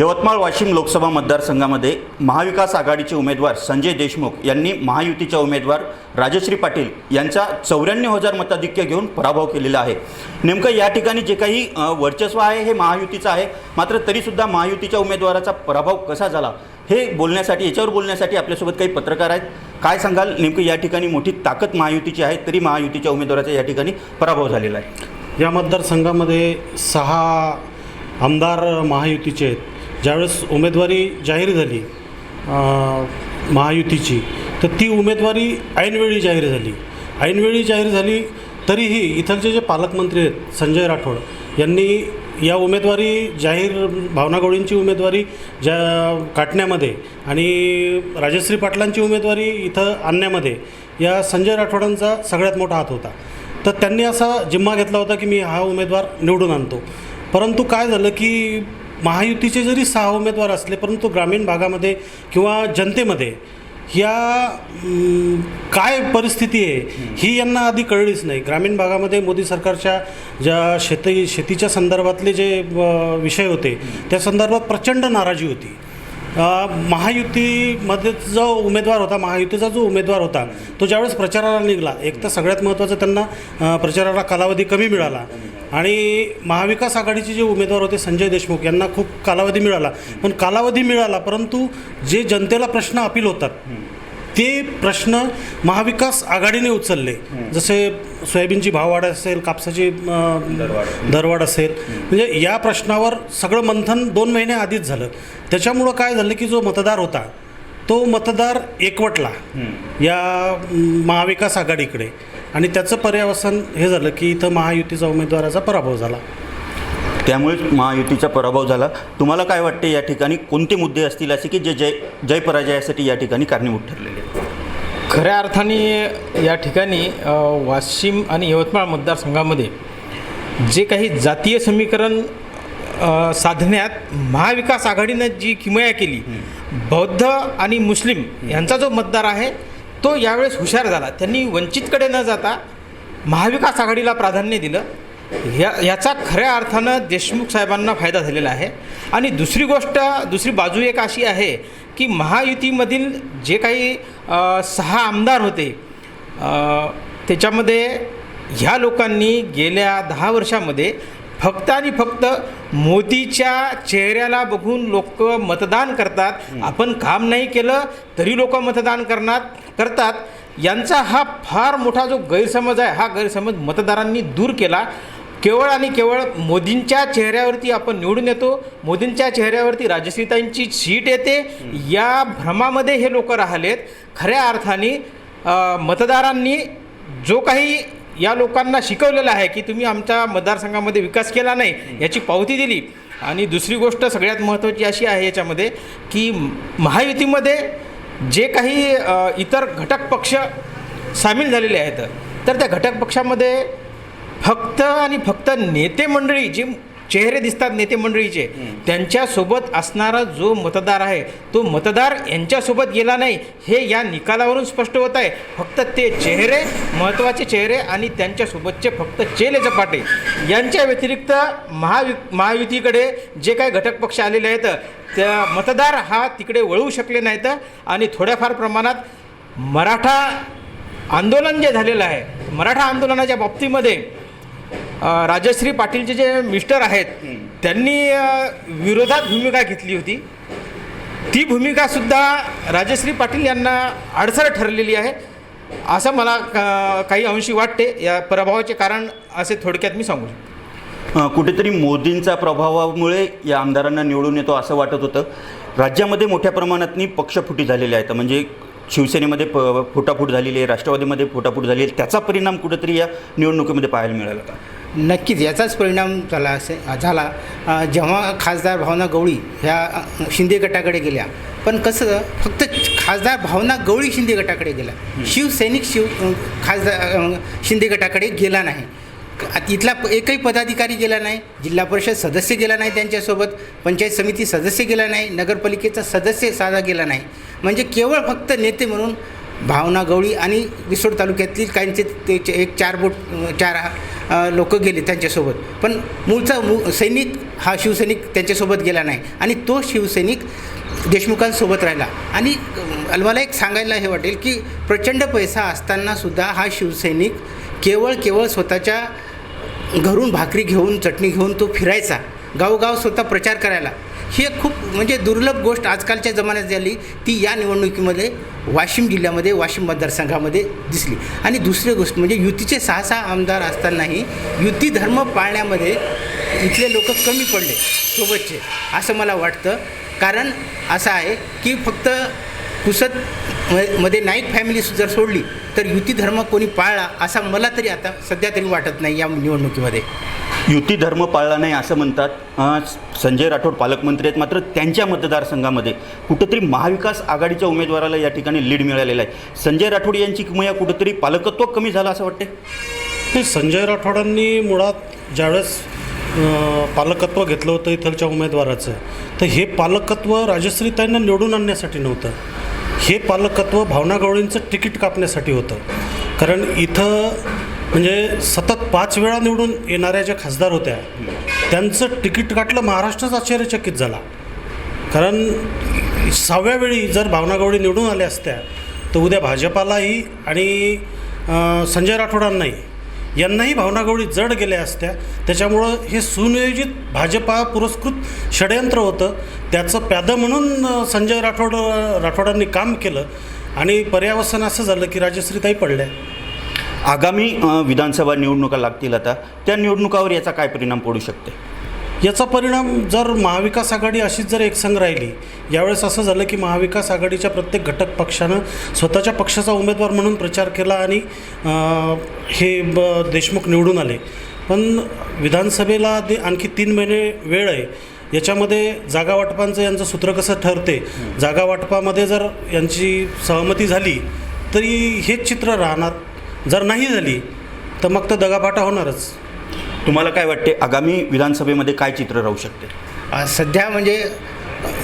यवतमाळ वाशिम लोकसभा मतदारसंघामध्ये महाविकास आघाडीचे उमेदवार संजय देशमुख यांनी महायुतीच्या उमेदवार राजश्री पाटील यांचा चौऱ्याण्णव हजार मताधिक्य घेऊन पराभव केलेला आहे. नेमकं या ठिकाणी जे काही वर्चस्व आहे हे महायुतीचं आहे. मात्र तरीसुद्धा महायुतीच्या उमेदवाराचा पराभव कसा झाला हे बोलण्यासाठी याच्यावर बोलण्यासाठी आपल्यासोबत काही पत्रकार आहेत. काय सांगाल? नेमकं या ठिकाणी मोठी ताकद महायुतीची आहे तरी महायुतीच्या उमेदवाराचा या ठिकाणी पराभव झालेला आहे. या मतदारसंघामध्ये सहा आमदार महायुतीचे आहेत. ज्यावेळेस उमेदवारी जाहीर झाली महायुतीची तर ती उमेदवारी ऐनवेळी जाहीर झाली. ऐनवेळी जाहीर झाली तरीही इथलचे जे पालकमंत्री आहेत संजय राठोड यांनी या उमेदवारी जाहीर भावना गवळींची उमेदवारी ज्या काटण्यामध्ये आणि राजश्री पाटलांची उमेदवारी इथं आणण्यामध्ये या संजय राठोडांचा सगळ्यात मोठा हात होता. तर त्यांनी असा जिम्मा घेतला होता की मी हा उमेदवार निवडून आणतो. परंतु काय झालं की महायुतीचे जरी सहा उमेदवार असले परंतु ग्रामीण भागामध्ये किंवा जनतेमध्ये या काय परिस्थिती आहे ही यांना आधी कळलीच नाही. ग्रामीण भागामध्ये मोदी सरकारच्या ज्या शेती शेतीच्या संदर्भातले जे विषय होते त्या संदर्भात प्रचंड नाराजी होती. महायुतीमध्ये जो उमेदवार होता महायुतीचा जो उमेदवार होता तो ज्यावेळेस प्रचाराला निघाला एक तर सगळ्यात महत्त्वाचं त्यांना प्रचाराला कालावधी कमी मिळाला. आणि महाविकास आघाडीचे जे उमेदवार होते संजय देशमुख यांना खूप कालावधी मिळाला. पण कालावधी मिळाला परंतु जे जनतेला प्रश्न अपील होतात ते प्रश्न महाविकास आघाडीने उचलले. जसे सोयाबीनची भाववाढ असेल कापसाची दरवाढ असेल म्हणजे या प्रश्नावर सगळं मंथन दोन महिने आधीच झालं. त्याच्यामुळं काय झालं की जो मतदार होता तो मतदार एकवटला या महाविकास आघाडीकडे. आणि त्याचं पर्यावसन हे झालं की इथं महायुतीचा उमेदवाराचा पराभव झाला. त्यामुळेच महायुतीचा पराभव झाला. तुम्हाला काय वाटते या ठिकाणी? कोणते मुद्दे असतील असे की जे जय जय पराजयासाठी या ठिकाणी कारणीभूत ठरलेले आहेत? खऱ्या अर्थाने या ठिकाणी वाशिम आणि यवतमाळ मतदारसंघामध्ये जे काही जातीय समीकरण साधण्यात महाविकास आघाडीनं जी किमया केली बौद्ध आणि मुस्लिम यांचा जो मतदार आहे तो यावेळेस हुशार झाला. त्यांनी वंचितकडे न जाता महाविकास आघाडीला प्राधान्य दिलं. ह्या याचा खऱ्या अर्थानं देशमुख साहेबांना फायदा झालेला आहे. आणि दुसरी गोष्ट दुसरी बाजू एक अशी आहे की महायुतीमधील जे काही सहा आमदार होते त्याच्यामध्ये ह्या लोकांनी गेल्या दहा वर्षामध्ये फक्त आणि फक्त मोदीच्या चेहऱ्याला बघून लोक मतदान करतात. आपण काम नाही केलं तरी लोक मतदान करणार करतात. यांचा हा फार मोठा जो गैरसमज आहे हा गैरसमज मतदारांनी दूर केला. केवळ आणि केवळ मोदींच्या चेहऱ्यावरती आपण निवडून येतो. मोदींच्या चेहऱ्यावरती राजश्रीताईंची सीट येते. या भ्रमामध्ये हे लोक राहिलेत. खऱ्या अर्थाने मतदारांनी जो काही या लोकांना शिकवलेलं आहे की तुम्ही आमच्या मतदारसंघामध्ये विकास केला नाही याची पावती दिली. आणि दुसरी गोष्ट सगळ्यात महत्त्वाची अशी आहे याच्यामध्ये की महायुतीमध्ये जे काही इतर घटक पक्ष सामील झालेले आहेत तर त्या घटक पक्षामध्ये फक्त आणि फक्त नेते मंडळी जे चेहरे दिसतात नेते मंडळीचे. त्यांच्यासोबत असणारा जो मतदार आहे तो मतदार यांच्यासोबत गेला नाही हे या निकालावरून स्पष्ट होत आहे. फक्त ते चेहरे महत्त्वाचे चेहरे आणि त्यांच्यासोबतचे फक्त चेले चपाटे यांच्या व्यतिरिक्त महावि महायुतीकडे जे काही घटक पक्ष आलेले आहेत त्या मतदार हा तिकडे वळवू शकले नाहीत आणि थोड्याफार प्रमाणात मराठा आंदोलन जे झालेलं आहे मराठा आंदोलनाच्या बाबतीमध्ये राजश्री पाटीलचे जे मिस्टर आहेत त्यांनी विरोधात भूमिका घेतली होती. ती भूमिकासुद्धा राजश्री पाटील यांना अडसर ठरलेली आहे असं मला का- काही अंशी वाटते. या प्रभावाचे कारण असे थोडक्यात मी सांगू शकतो. कुठेतरी मोदींचा प्रभावामुळे या आमदारांना निवडून येतो असं वाटत होतं. राज्यामध्ये मोठ्या प्रमाणातनी पक्षफुटी झालेल्या आहेत. म्हणजे शिवसेनेमध्ये प फुटाफूट झालेली आहे राष्ट्रवादीमध्ये फुटाफूट झाली आहे. त्याचा परिणाम कुठेतरी या निवडणुकीमध्ये पाहायला मिळाला का? नक्कीच याचाच परिणाम झाला असे झाला. जेव्हा खासदार भावना गवळी ह्या शिंदे गटाकडे गेल्या पण कसं फक्त खासदार भावना गवळी शिंदे गटाकडे गेला शिवसैनिक शिव खासदार शिंदे गटाकडे गेला नाही. इथला एकही पदाधिकारी गेला नाही जिल्हा परिषद सदस्य गेला नाही त्यांच्यासोबत पंचायत समिती सदस्य गेला नाही नगरपालिकेचा सदस्य साधा गेला नाही. म्हणजे केवळ फक्त नेते म्हणून भावना गवळी आणि रिसोड तालुक्यातील काहींचे ते एक चार बोट चार लोक गेले त्यांच्यासोबत. पण मूळचा मू सैनिक हा शिवसैनिक त्यांच्यासोबत गेला नाही आणि तो शिवसैनिक देशमुखांसोबत राहिला. आणि मला एक सांगायला हे वाटेल की प्रचंड पैसा असतानासुद्धा हा शिवसैनिक केवळ केवळ स्वतःच्या घरून भाकरी घेऊन चटणी घेऊन तो फिरायचा. गावोगाव स्वतः प्रचार करायला. ही एक खूप म्हणजे दुर्लभ गोष्ट आजकालच्या जमान्यात झाली ती या निवडणुकीमध्ये वाशिम जिल्ह्यामध्ये वाशिम मतदारसंघामध्ये दिसली. आणि दुसरी गोष्ट म्हणजे युतीचे सहा सहा आमदार असतानाही युती धर्म पाळण्यामध्ये इथले लोक कमी पडले सोबतचे असं मला वाटतं. कारण असं आहे की फक्त कुसत मध्ये नाईक फॅमिली जर सोडली तर युती धर्म कोणी पाळला असा मला तरी आता सध्या तरी वाटत नाही या निवडणुकीमध्ये. युती धर्म पाळला नाही असं म्हणतात. संजय राठोड पालकमंत्री आहेत मात्र त्यांच्या मतदारसंघामध्ये कुठंतरी महाविकास आघाडीच्या उमेदवाराला या ठिकाणी लीड मिळालेला आहे. संजय राठोड यांची किमया कुठंतरी पालकत्व कमी झालं असं वाटते संजय राठोडांनी मुळात ज्यावेळेस पालकत्व घेतलं होतं इथलच्या उमेदवाराचं तर हे पालकत्व राजश्रीताईंना निवडून आणण्यासाठी नव्हतं. हे पालकत्व भावना गवळींचं तिकीट कापण्यासाठी होतं. कारण इथं म्हणजे सतत पाच वेळा निवडून येणाऱ्या ज्या खासदार होत्या त्यांचं तिकीट काटलं महाराष्ट्रच आश्चर्यचकित झाला. कारण सहाव्या वेळी जर भावना गवळी निवडून आल्या असत्या तर उद्या भाजपालाही आणि संजय राठोडांनाही यांनाही भावना गवळी जड गेल्या असत्या. त्याच्यामुळं हे सुनियोजित भाजपा पुरस्कृत षडयंत्र होतं. त्याचं प्यादं म्हणून संजय राठोड राठोडांनी काम केलं. आणि पर्यावसन असं झालं की राजश्रीताई पडल्या. आगामी विधानसभा निवडणुका लागतील आता त्या निवडणुकावर याचा काय परिणाम पडू शकते? याचा परिणाम जर महाविकास आघाडी अशीच जर एकसंघ राहिली यावेळेस असं झालं की महाविकास आघाडीच्या प्रत्येक घटक पक्षानं स्वतःच्या पक्षाचा उमेदवार म्हणून प्रचार केला आणि हे ब देशमुख निवडून आले. पण विधानसभेला दे आणखी तीन महिने वेळ आहे. याच्यामध्ये जागा वाटपांचं यांचं सूत्र कसं ठरते? जागा वाटपामध्ये जर यांची सहमती झाली तरी हेच चित्र राहणार. जर नाही झाली तर मग तर दगाबाटा होणारच. तुम्हाला काय वाटते आगामी विधानसभेमध्ये काय चित्र राहू शकते? अ, सध्या म्हणजे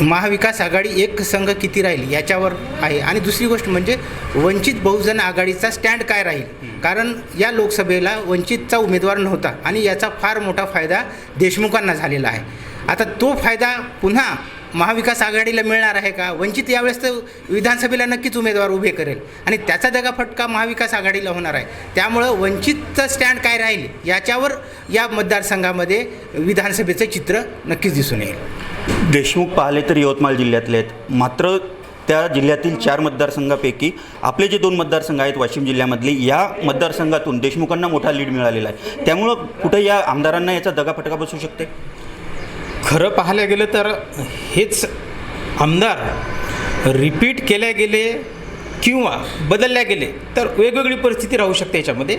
महाविकास आघाडी एक संघ किती राहील याच्यावर आहे. आणि दुसरी गोष्ट म्हणजे वंचित बहुजन आघाडीचा स्टँड काय राहील? कारण या लोकसभेला वंचितचा उमेदवार नव्हता आणि याचा फार मोठा फायदा देशमुखांना झालेला आहे. आता तो फायदा पुन्हा महाविकास आघाडीला मिळणार आहे का? वंचित यावेळेस तर विधानसभेला नक्कीच उमेदवार उभे करेल. आणि त्याचा दगाफटका महाविकास आघाडीला होणार आहे. त्यामुळं वंचितचं स्टँड काय राहील याच्यावर या मतदारसंघामध्ये विधानसभेचं चित्र नक्कीच दिसून येईल. देशमुख पाहिले तर यवतमाळ जिल्ह्यातले आहेत. मात्र त्या जिल्ह्यातील चार मतदारसंघापैकी आपले जे दोन मतदारसंघ आहेत वाशिम जिल्ह्यामधले या मतदारसंघातून देशमुखांना मोठा लीड मिळालेला आहे. त्यामुळं कुठं या आमदारांना याचा दगाफटका बसू शकते? खरं पाहायला गेलं तर हेच आमदार रिपीट केल्या गेले किंवा बदलल्या गेले तर वेगवेगळी परिस्थिती राहू शकते याच्यामध्ये.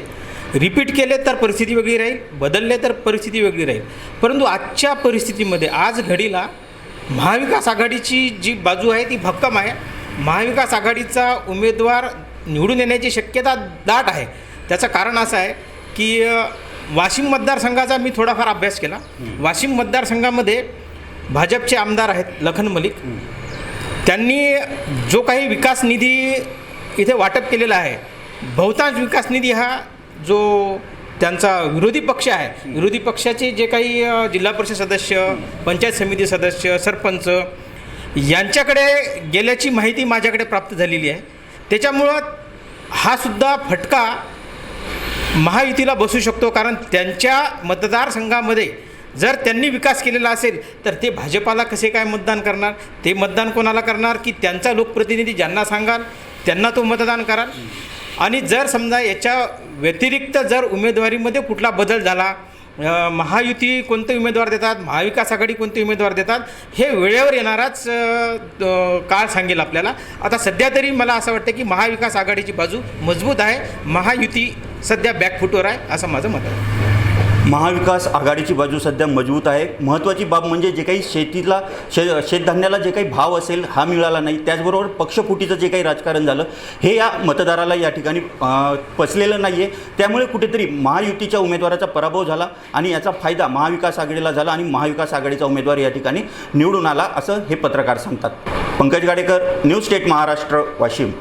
रिपीट केले तर परिस्थिती वेगळी राहील बदलले तर परिस्थिती वेगळी राहील. परंतु आजच्या परिस्थितीमध्ये आज घडीला महाविकास आघाडीची जी बाजू आहे ती भक्कम आहे. महाविकास आघाडीचा उमेदवार निवडून येण्याची शक्यता दाट आहे. त्याचं कारण असं आहे की वाशिम मतदारसंघाचा मी थोडाफार अभ्यास केला. वाशिम मतदारसंघामध्ये भाजपचे आमदार आहेत लखन मलिक. त्यांनी जो काही विकास निधी इथे वाटप केलेला आहे बहुतांश विकास निधी हा जो त्यांचा विरोधी पक्ष आहे विरोधी पक्षाचे जे काही जिल्हा परिषद सदस्य पंचायत समिती सदस्य सरपंच यांच्याकडे गेल्याची माहिती माझ्याकडे प्राप्त झालेली आहे. त्याच्यामुळं हा सुद्धा फटका महायुतीला बसू शकतो कारण त्यांच्या मतदारसंघामध्ये जर त्यांनी विकास केलेला असेल तर ते भाजपाला कसे काय मतदान करणार? ते मतदान कोणाला करणार? की त्यांचा लोकप्रतिनिधी ज्यांना सांगाल त्यांना तो मतदान कराल? आणि जर समजा याच्या व्यतिरिक्त जर उमेदवारीमध्ये कुठला बदल झाला महायुती कोणते उमेदवार देतात? महाविकास आघाडी कोणते उमेदवार देतात? हे वेळेवर येणाराच काळ सांगेल आपल्याला. आता सध्या तरी मला असं वाटतं की महाविकास आघाडीची बाजू मजबूत आहे. महायुती सध्या बॅकफुटवर आहे असं माझं मत आहे. महाविकास आघाडीची बाजू सध्या मजबूत आहे. महत्त्वाची बाब म्हणजे जे काही शेतीला शे शेतधान्याला जे काही भाव असेल हा मिळाला नाही. त्याचबरोबर पक्षफुटीचं जे काही राजकारण झालं हे या मतदाराला या ठिकाणी पचलेलं नाही आहे त्यामुळे कुठेतरी महायुतीच्या उमेदवाराचा पराभव झाला आणि याचा फायदा महाविकास आघाडीला झाला आणि महाविकास आघाडीचा उमेदवार या ठिकाणी निवडून आला असं हे पत्रकार सांगतात. Pankaj Gadekar news state Maharashtra Washim.